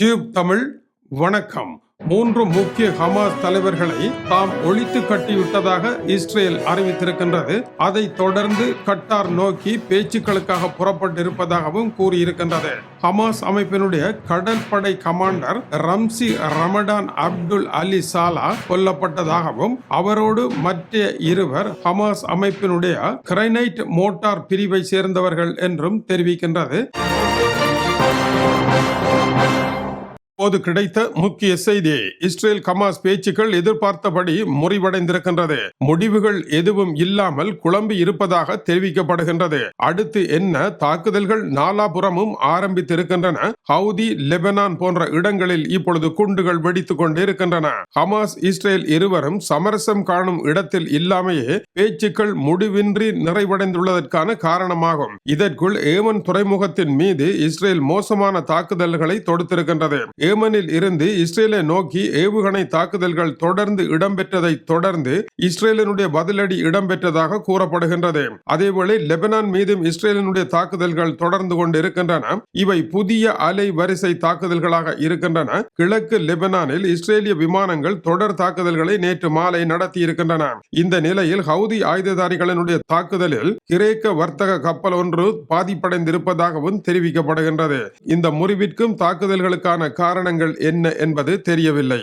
Tube Tamil வணக்கம். மூன்று முக்கிய ஹமாஸ் தலைவர்களை தாம் ஒழித்து கட்டிவிட்டதாக இஸ்ரேல் அறிவித்திருக்கின்றது. அதைத் தொடர்ந்து கட்டார் நோக்கி பேச்சுக்களுக்காக புறப்பட்டிருப்பதாகவும் கூறியிருக்கின்றது. ஹமாஸ் அமைப்பினுடைய கடற்படை commander Ramzi Ramadan Abdul Ali Salah கொல்லப்பட்டதாகவும் அவரோடு மற்ற இருவர் ஹமாஸ் அமைப்பினுடைய கிரைனைட் மோட்டார் பிரிவை சேர்ந்தவர்கள் என்றும் தெரிவிக்கின்றது. போது கிடைத்த முக்கிய செய்தி. இஸ்ரேல் கமாஸ் பேச்சுக்கள் எதிர்பார்த்தபடி முறிவடைந்திருக்கின்றது. முடிவுகள் எதுவும் இல்லாமல் குழம்பி இருப்பதாக தெரிவிக்கப்படுகின்றது. அடுத்து என்ன தாக்குதல்கள் நாலாபுறமும் ஆரம்பித்திருக்கின்றன. ஹவுதி லெபனான் போன்ற இடங்களில் இப்பொழுது குண்டுகள் வெடித்துக் கொண்டிருக்கின்றன. ஹமாஸ் இஸ்ரேல் இருவரும் சமரசம் காணும் இடத்தில் இல்லாமையே பேச்சுக்கள் முடிவின்றி நிறைவடைந்துள்ளதற்கான காரணமாகும். இதற்குள் ஏமன் துறைமுகத்தின் மீது இஸ்ரேல் மோசமான தாக்குதல்களை தொடுத்திருக்கின்றது. ஏமனில் இருந்து இஸ்ரேலை நோக்கி ஏவுகணை தாக்குதல்கள் தொடர்ந்து இடம்பெற்றதை தொடர்ந்து இஸ்ரேலினுடைய பதிலடி இடம்பெற்றதாக கூறப்படுகின்றது. அதேவேளை லெபனான் மீதும் இஸ்ரேலினுடைய தாக்குதல்கள் தொடர்ந்து கொண்டிருக்கின்றன. இவை புதிய அலை வரிசை தாக்குதல்களாக இருக்கின்றன. கிழக்கு லெபனானில் இஸ்ரேலிய விமானங்கள் தொடர் தாக்குதல்களை நேற்று மாலை நடத்தி இருக்கின்றன இந்த நிலையில் ஹவுதி ஆயுததாரிகளினுடைய தாக்குதலில் கிரேக்க வர்த்தக கப்பல் ஒன்று பாதிப்படைந்திருப்பதாகவும் தெரிவிக்கப்படுகின்றது. இந்த முறிவிற்கும் தாக்குதல்களுக்கான காரணங்கள் என்ன என்பது தெரியவில்லை.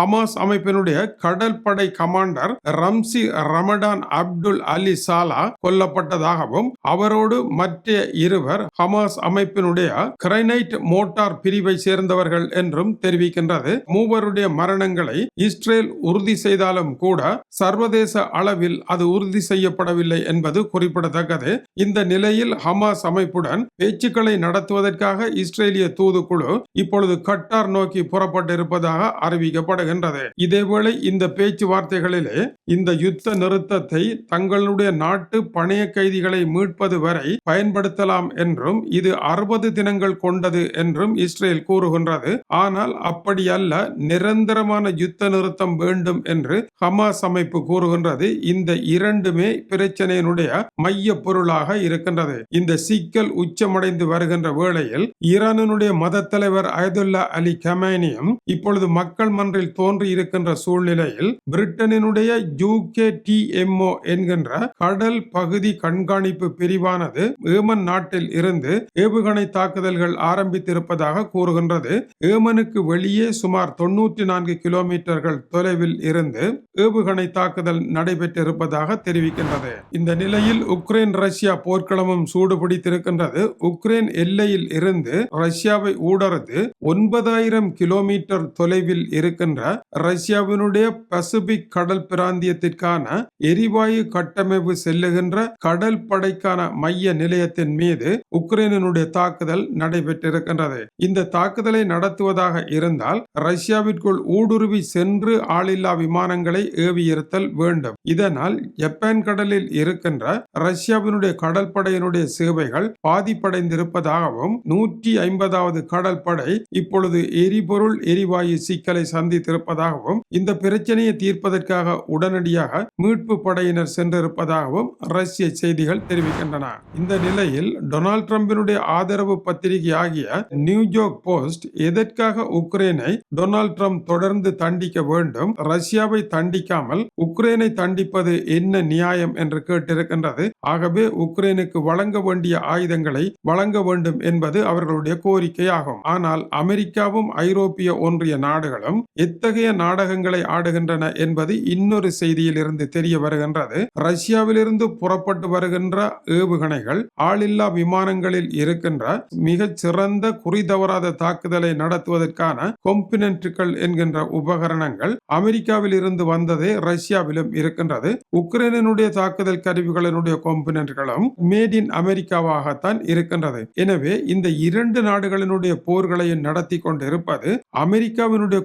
ஹமாஸ் அமைப்பினுடைய கடற்படை commander Ramzi Ramadan Abdul Ali Salah கொல்லப்பட்டதாகவும் அவரோடு மற்ற இருவர் ஹமாஸ் அமைப்பினுடைய கிரைனைட் மோட்டார் பிரிவை சேர்ந்தவர்கள் என்றும் தெரிவிக்கின்றது. மூவருடைய மரணங்களை இஸ்ரேல் உறுதி செய்தாலும் கூட சர்வதேச அளவில் அது உறுதி செய்யப்படவில்லை என்பது குறிப்பிடத்தக்கது. இந்த நிலையில் ஹமாஸ் அமைப்புடன் பேச்சுக்களை நடத்துவதற்காக இஸ்ரேலிய தூதுக்குழு இப்பொழுது கட்டார் நோக்கி புறப்பட்டிருப்பதாக அறிவிக்கப்படுகிறது. வருகின்றது. இதேவேளை இந்த பேச்சுவார்த்தைகளிலே இந்த யுத்த நிறுத்தத்தை தங்களுடைய நாட்டு பணைய கைதிகளை மீட்பது வரை பயன்படுத்தலாம் என்றும் இது அறுபது தினங்கள் கொண்டது என்றும் இஸ்ரேல் கூறுகின்றது. ஆனால் அப்படி அல்ல நிரந்தரமான யுத்த நிறுத்தம் வேண்டும் என்று ஹமாஸ் அமைப்பு கூறுகின்றது. இந்த இரண்டுமே பிரச்சனையினுடைய மைய பொருளாக இருக்கின்றது. இந்த சிக்கல் உச்சமடைந்து வருகின்ற வேளையில் ஈரானினுடைய மத தலைவர் அயதுல்லா அலி கமேனியும் இப்பொழுது மக்கள் மன்றில் தோன்றி இருக்கின்ற சூழ்நிலையில் பிரிட்டனினுடைய யூகே டிஎம்ஓ என்கின்ற கடல் பகுதி கண்காணிப்பு பிரிவானது ஏமன் நாட்டில் இருந்து ஏவுகணை தாக்குதல்கள் ஆரம்பித்திருப்பதாக கூறுகின்றது. ஏமனுக்கு வெளியே சுமார் தொன்னூற்றி நான்கு கிலோமீட்டர்கள் தொலைவில் இருந்து ஏவுகணை தாக்குதல் நடைபெற்றிருப்பதாக தெரிவிக்கின்றது. இந்த நிலையில் உக்ரைன் ரஷ்யா போர்க்களமும் சூடுபிடித்திருக்கின்றது. உக்ரைன் எல்லையில் இருந்து ரஷ்யாவை ஊடறுத்து ஒன்பதாயிரம் கிலோமீட்டர் தொலைவில் இருக்கின்ற ரஷ்யாவினுடைய பசிபிக் கடல் பிராந்தியத்திற்கான எரிவாயு கட்டமைப்பு செல்லுகின்ற கடல் படைக்கான மைய நிலையத்தின் மீது உக்ரைனுடைய தாக்குதல் நடைபெற்றிருக்கின்றது. இந்த தாக்குதலை நடத்துவதாக இருந்தால் ரஷ்யாவிற்குள் ஊடுருவி சென்று ஆளில்லா விமானங்களை ஏவியிருத்தல் வேண்டும். இதனால் ஜப்பான் கடலில் இருக்கின்ற ரஷ்யாவினுடைய கடற்படையினுடைய சேவைகள் பாதிப்படைந்திருப்பதாகவும் நூற்றி ஐம்பதாவது கடல் படை இப்பொழுது எரிபொருள் எரிவாயு சிக்கலை வைத்திருப்பதாகவும் இந்த பிரச்சனையை தீர்ப்பதற்காக உடனடியாக மீட்பு படையினர் சென்றிருப்பதாகவும் ரஷ்ய செய்திகள் தெரிவிக்கின்றன. இந்த நிலையில் டொனால்ட் டிரம்பினுடைய ஆதரவு பத்திரிகை ஆகிய நியூயோர்க் போஸ்ட் எதற்காக உக்ரைனை டொனால்ட் ட்ரம்ப் தொடர்ந்து தண்டிக்க வேண்டும் ரஷ்யாவை தண்டிக்காமல் உக்ரைனை தண்டிப்பது என்ன நியாயம் என்று கேட்டிருக்கின்றது. ஆகவே உக்ரைனுக்கு வழங்க வேண்டிய ஆயுதங்களை வழங்க வேண்டும் என்பது அவர்களுடைய கோரிக்கையாகும். ஆனால் அமெரிக்காவும் ஐரோப்பிய ஒன்றிய நாடுகளும் எத்தகைய நாடகங்களை ஆடுகின்றன என்பது இன்னொரு செய்தியில் இருந்து தெரிய வருகின்றது. ரஷ்யாவிலிருந்து புறப்பட்டு வருகின்ற ஏவுகணைகள் ஆளில்லா விமானங்களில் இருக்கின்ற மிகச் சிறந்த குறிதவறாத தாக்குதலை நடத்துவதற்கான கொம்பினன்ட்டுகள் என்கின்ற உபகரணங்கள் அமெரிக்காவில் இருந்து வந்ததே ரஷ்யாவிலும் இருக்கின்றது. உக்ரைனுடைய தாக்குதல் கருவிகளினுடைய கொம்பினன்ட்களும் மேட் இன் அமெரிக்காவாகத்தான் இருக்கின்றது. எனவே இந்த இரண்டு நாடுகளினுடைய போர்களையும் நடத்தி கொண்டிருப்பது அமெரிக்காவினுடைய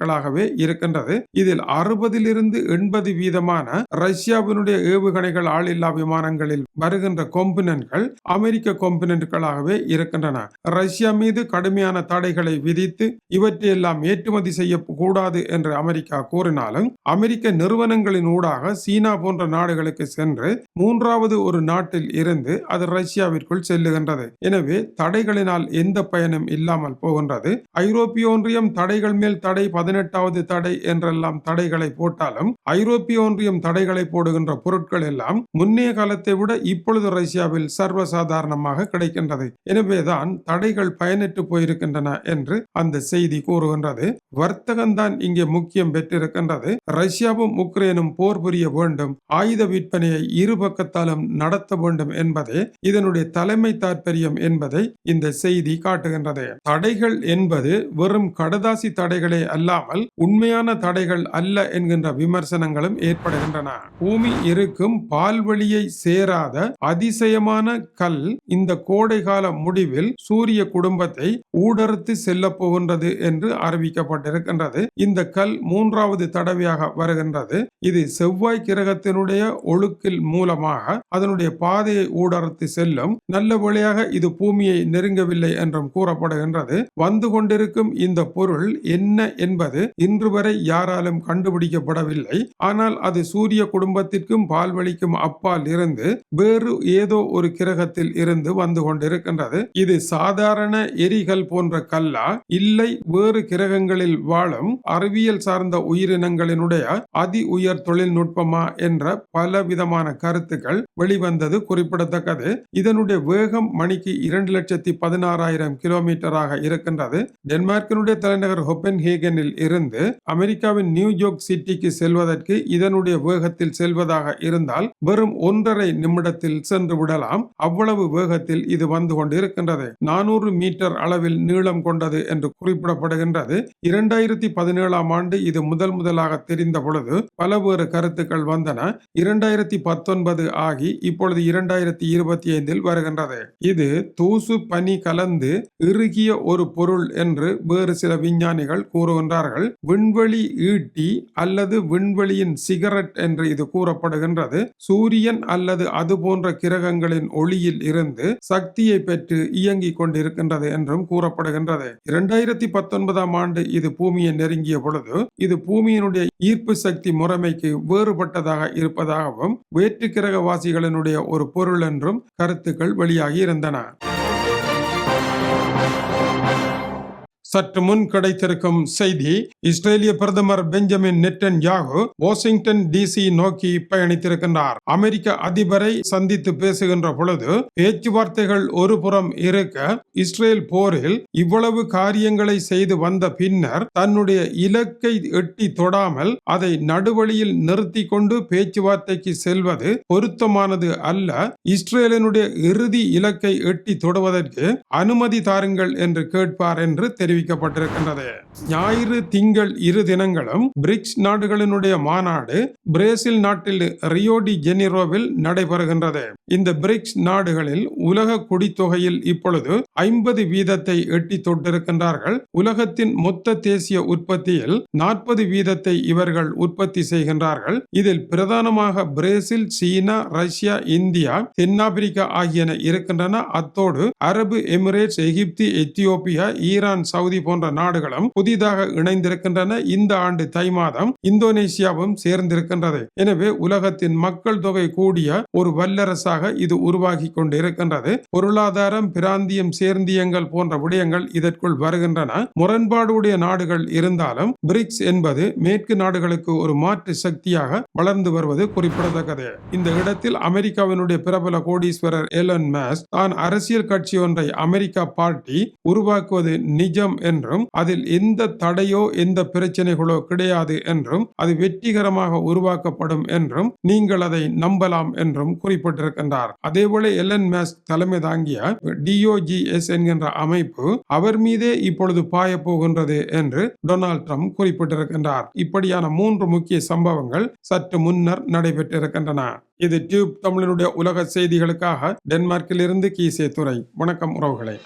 கொம்பினன்ட்களாகவே இருக்கின்றது. இதில் அறுபதிலிருந்து எண்பது வீதமான ரஷ்யாவினுடைய ஏவுகணைகள் ஆளில்லா விமானங்களில் வருகின்ற கொம்பினன்கள் அமெரிக்க கொம்பினன்ட்களாகவே இருக்கின்றன. ரஷ்யா மீது கடுமையான தடைகளை விதித்து இவற்றையெல்லாம் ஏற்றுமதி செய்யக்கூடாது என்று அமெரிக்கா கூறினாலும் அமெரிக்க நிறுவனங்களின் ஊடாக சீனா போன்ற நாடுகளுக்கு சென்று மூன்றாவது ஒரு நாட்டில் இருந்து அது ரஷ்யாவிற்குள் செல்லுகின்றது. எனவே தடைகளினால் எந்த பயனும் இல்லாமல் போகின்றது. ஐரோப்பிய ஒன்றியம் தடைகள் மேல் தடை பதினெட்டாவது தடை என்றெல்லாம் தடைகளை போட்டாலும் ஐரோப்பிய ஒன்றியம் தடைகளை போடுகின்ற பொருட்கள் எல்லாம் முன்னைய காலத்தை விட இப்பொழுது ரஷ்யாவில் சர்வசாதாரணமாக கிடைக்கின்றது. எனவேதான் தடைகள் பயனிட்டு போயிருக்கின்றன என்று அந்த செய்தி கூறுகின்றது. வர்த்தகம்தான் இங்கே முக்கியம் பெற்றிருக்கின்றது. ரஷ்யாவும் உக்ரைனும் போர் புரிய வேண்டும் ஆயுத விற்பனையை இரு பக்கத்தாலும் நடத்த வேண்டும் என்பதே இதனுடைய தலைமை தாற்பயம் என்பதை இந்த செய்தி காட்டுகின்றது. தடைகள் என்பது வெறும் கடதாசி தடைகளே அல்ல இல்லாமல் உண்மையான தடைகள் அல்ல என்கின்ற விமர்சனங்களும் ஏற்படுகின்றன. பூமி இருக்கும் பால்வழியை சேராத அதிசயமான கல் இந்த கோடைகால முடிவில் சூரிய குடும்பத்தை ஊடறுத்து செல்ல போகின்றது என்று அறிவிக்கப்பட்டிருக்கின்றது. இந்த கல் மூன்றாவது தடவையாக வருகின்றது. இது செவ்வாய் கிரகத்தினுடைய ஒழுக்கில் மூலமாக அதனுடைய பாதையை ஊடறுத்து செல்லும் நல்ல வழியாக இது பூமியை நெருங்கவில்லை என்றும் கூறப்படுகின்றது. வந்து கொண்டிருக்கும் இந்த பொருள் என்ன என்பது இன்று வரை யாராலும் கண்டுபிடிக்கப்படவில்லை. ஆனால் அது சூரிய குடும்பத்திற்கும் பால்வழிக்கும் அப்பால் இருந்து வேறு ஏதோ ஒரு கிரகத்தில் இருந்து வந்து கொண்டிருக்கின்றது. இது சாதாரண எரிகள் போன்ற கல்லா இல்லை வேறு கிரகங்களில் வாழும் அறிவியல் சார்ந்த உயிரினங்களினுடைய அதி உயர் தொழில்நுட்பமா என்ற பல விதமான கருத்துக்கள் வெளிவந்தது குறிப்பிடத்தக்கது. இதனுடைய வேகம் மணிக்கு இரண்டு லட்சத்தி பதினாறாயிரம் கிலோமீட்டராக இருக்கின்றது. டென்மார்க்கினுடைய தலைநகர் நகரில் இருந்து அமெரிக்காவின் நியூயார்க் சிட்டிக்கு செல்வதற்கு இதனுடைய வேகத்தில் செல்வதாக இருந்தால் வெறும் ஒன்றரை நிமிடத்தில் சென்று விடலாம். அவ்வளவு வேகத்தில் இது வந்து கொண்டிருக்கின்றது. நானூறு மீட்டர் அளவில் நீளம் கொண்டது என்று குறிப்பிடப்படுகின்றது. இரண்டாயிரத்தி பதினேழாம் ஆண்டு இது முதல் முதலாக தெரிந்த பொழுது பலவேறு கருத்துக்கள் வந்தன. இரண்டாயிரத்தி பத்தொன்பது ஆகி இப்பொழுது இரண்டாயிரத்தி இருபத்தி ஐந்தில் வருகின்றது. இது தூசு பனி கலந்து இறுகிய ஒரு பொருள் என்று வேறு சில விஞ்ஞானிகள் கூறுகின்றார் கூறுகின்றார்கள் விண்வெளி ஈட்டி அல்லது விண்வெளியின் சிகரெட் என்று இது கூறப்படுகின்றது. சூரியன் அல்லது அது போன்ற கிரகங்களின் ஒளியில் இருந்து சக்தியை பெற்று இயங்கிக் கொண்டிருக்கின்றது என்றும் கூறப்படுகின்றது. இரண்டாயிரத்தி பத்தொன்பதாம் ஆண்டு இது பூமியை நெருங்கிய பொழுது இது பூமியினுடைய ஈர்ப்பு சக்தி முறைமைக்கு வேறுபட்டதாக இருப்பதாகவும் வேற்று கிரகவாசிகளினுடைய ஒரு பொருள் என்றும் கருத்துக்கள் வெளியாகி இருந்தன. சற்று முன் கிடைத்திருக்கும் செய்தி இஸ்ரேலிய பிரதமர் Benjamin Netanyahu Washington D C நோக்கி பயணித்திருக்கின்றார். அமெரிக்க அதிபரை சந்தித்து பேசுகின்ற பொழுது பேச்சுவார்த்தைகள் ஒரு புறம் இருக்க இஸ்ரேல் போரில் இவ்வளவு காரியங்களை செய்து வந்த பின்னர் தன்னுடைய இலக்கை எட்டி தொடாமல் அதை நடுவழியில் நிறுத்தி கொண்டு பேச்சுவார்த்தைக்கு செல்வது பொருத்தமானது அல்ல. இஸ்ரேலினுடைய இறுதி இலக்கை எட்டி தொடுவதற்கு அனுமதி தாருங்கள் என்று கேட்பார் என்று தெரிவிக்கப்பட்டிருக்கின்றது. ஞாயிறு திங்க திங்கள் இரு தினங்களும் பிரிக்ஸ் நாடுகளினுடைய மாநாடு பிரேசில் நாட்டில் ரியோடி ஜெனிரோவில் நடைபெறுகின்றது. இந்த பிரிக்ஸ் நாடுகளில் உலக குடித்தொகையில் இப்பொழுது ஐம்பது வீதத்தை எட்டி தொட்டிருக்கின்றார்கள். உலகத்தின் மொத்த தேசிய உற்பத்தியில் நாற்பது வீதத்தை இவர்கள் உற்பத்தி செய்கின்றார்கள். இதில் பிரதானமாக பிரேசில் சீனா ரஷ்யா இந்தியா தென்னாப்பிரிக்கா ஆகியன இருக்கின்றன. அத்தோடு அரபு Emirates Egypt Ethiopia Iran Saudi போன்ற நாடுகளும் புதிதாக இருக்கின்றன. இந்த ஆண்டு தை மாதம் இந்தோனேசியாவும் சேர்ந்திருக்கின்றது. எனவே உலகத்தின் மக்கள் தொகை கூடிய ஒரு வல்லரசாக இது உருவாகி கொண்டிருக்கின்றது. பொருளாதாரம் பிராந்தியம் சேர்ந்தியங்கள் போன்ற விடயங்கள் இதற்குள் வருகின்றன. முரண்பாடுடைய நாடுகள் இருந்தாலும் பிரிக்ஸ் என்பது மேற்கு நாடுகளுக்கு ஒரு மாற்று சக்தியாக வளர்ந்து வருவது குறிப்பிடத்தக்கது. இந்த இடத்தில் அமெரிக்காவினுடைய பிரபல கோடீஸ்வரர் எலன் மேஸ் தான் அரசியல் கட்சி ஒன்றை அமெரிக்கா பார்ட்டி உருவாக்குவது நிஜம் என்றும் அதில் எந்த தடையோ எந்த பிரச்சனைகளோ கிடையாது என்றும் அது வெற்றிகரமாக உருவாக்கப்படும் என்றும் நீங்கள் அதை நம்பலாம் என்றும் குறிப்பிட்டிருக்கின்றார். அதேபோல எலன் மேஸ் தலைமை தாங்கிய டிஓஜிஎஸ் என்கின்ற அமைப்பு அவர் மீதே இப்பொழுது பாய போகின்றது என்று டொனால்ட் ட்ரம்ப் குறிப்பிட்டிருக்கின்றார். இப்படியான மூன்று முக்கிய சம்பவங்கள் சற்று முன்னர் நடைபெற்றிருக்கின்றன. இது டியூப் தமிழனுடைய உலக செய்திகளுக்காக டென்மார்க்கிலிருந்து கீசே துறை வணக்கம் உறவுகளே.